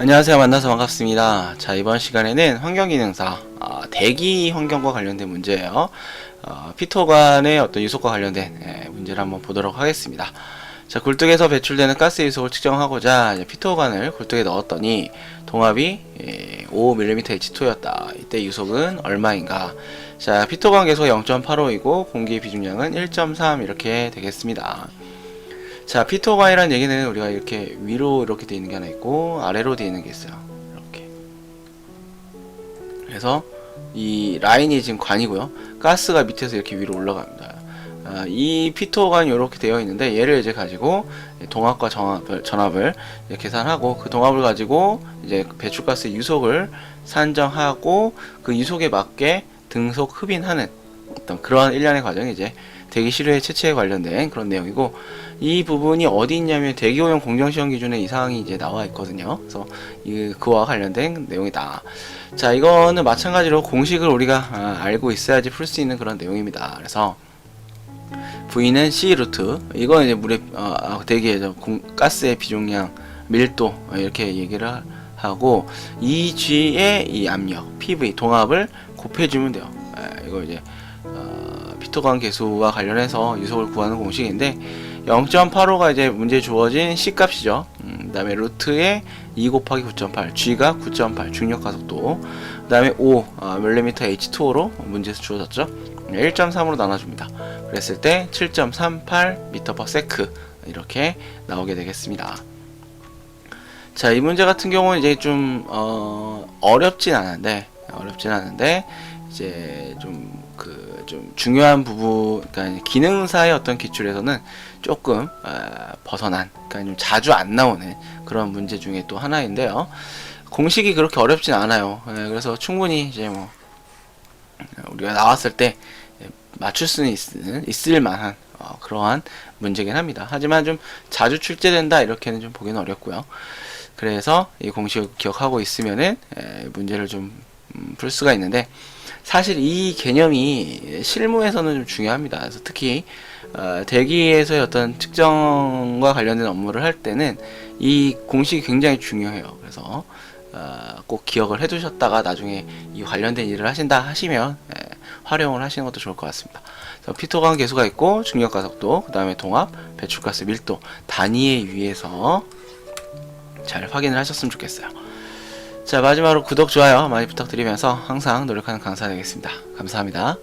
안녕하세요. 만나서 반갑습니다. 자, 이번 시간에는 환경기능사, 아, 대기 환경과 관련된 문제예요. 어, 피토관의 어떤 유속과 관련된 예, 문제를 한번 보도록 하겠습니다. 자, 굴뚝에서 배출되는 가스 유속을 측정하고자 피토관을 굴뚝에 넣었더니 동압이 예, 5mm H2였다. 이때 유속은 얼마인가? 자, 피토관 계속 0.85이고 공기의 비중량은 1.3 이렇게 되겠습니다. 자, 피토관이라는 얘기는 우리가 이렇게 위로 이렇게 돼 있는 게 하나 있고 아래로 돼 있는 게 있어요. 이렇게. 그래서 이 라인이 지금 관이고요. 가스가 밑에서 이렇게 위로 올라갑니다. 아, 이 피토관이 이렇게 되어 있는데 얘를 이제 가지고 동압과 전압을 이제 계산하고 그 동압을 가지고 이제 배출가스 유속을 산정하고 그 유속에 맞게 등속 흡인하는 어떤 그러한 일련의 과정이 이제 대기 실외 채취에 관련된 그런 내용이고 이 부분이 어디 있냐면 대기 오염 공정 시험 기준에 이 사항이 이제 나와 있거든요. 그래서 이 그와 관련된 내용이다. 자, 이거는 마찬가지로 공식을 우리가 아, 알고 있어야지 풀 수 있는 그런 내용입니다. 그래서 V는 C 루트 이건 이제 물의 어, 아, 대기의 가스의 비중량 밀도 어, 이렇게 얘기를 하- 하고 이 G의 이 압력 PV 동압을 곱해주면 돼요. 에, 이거 이제 어, 피토관 계수와 관련해서 유속을 구하는 공식인데 0.85가 이제 문제 주어진 C 값이죠. 음, 그 다음에 루트에 2 곱하기 9.8, G가 9.8 중력 가속도. 그 다음에 5 어, mm H2O로 문제에서 주어졌죠. 1.3으로 나눠줍니다. 그랬을 때 7.38 m/s 이렇게 나오게 되겠습니다. 자, 이 문제 같은 경우는 이제 좀 어, 어렵진 않은데 어렵진 않은데 이제 좀 그좀 중요한 부분, 그러니까 기능사의 어떤 기출에서는 조금 어, 벗어난, 그러니까 좀 자주 안 나오는 그런 문제 중에 또 하나인데요. 공식이 그렇게 어렵진 않아요. 예, 그래서 충분히 이제 뭐 우리가 나왔을 때 맞출 수는 있을, 있을 만한 어, 그러한 문제긴 합니다. 하지만 좀 자주 출제된다 이렇게는 좀 보기는 어렵고요. 그래서 이 공식을 기억하고 있으면은 에, 문제를 좀 음, 풀 수가 있는데 사실 이 개념이 실무에서는 좀 중요합니다. 그래서 특히 어, 대기에서의 어떤 측정과 관련된 업무를 할 때는 이 공식이 굉장히 중요해요. 그래서 어, 꼭 기억을 해두셨다가 나중에 이 관련된 일을 하신다 하시면 예, 활용을 하시는 것도 좋을 것 같습니다. 피토관 계수가 있고 중력 가속도, 그 다음에 동압, 배출가스 밀도 단위에 의해서 잘 확인을 하셨으면 좋겠어요. 자 마지막으로 구독, 좋아요 많이 부탁드리면서 항상 노력하는 강사 되겠습니다. 감사합니다.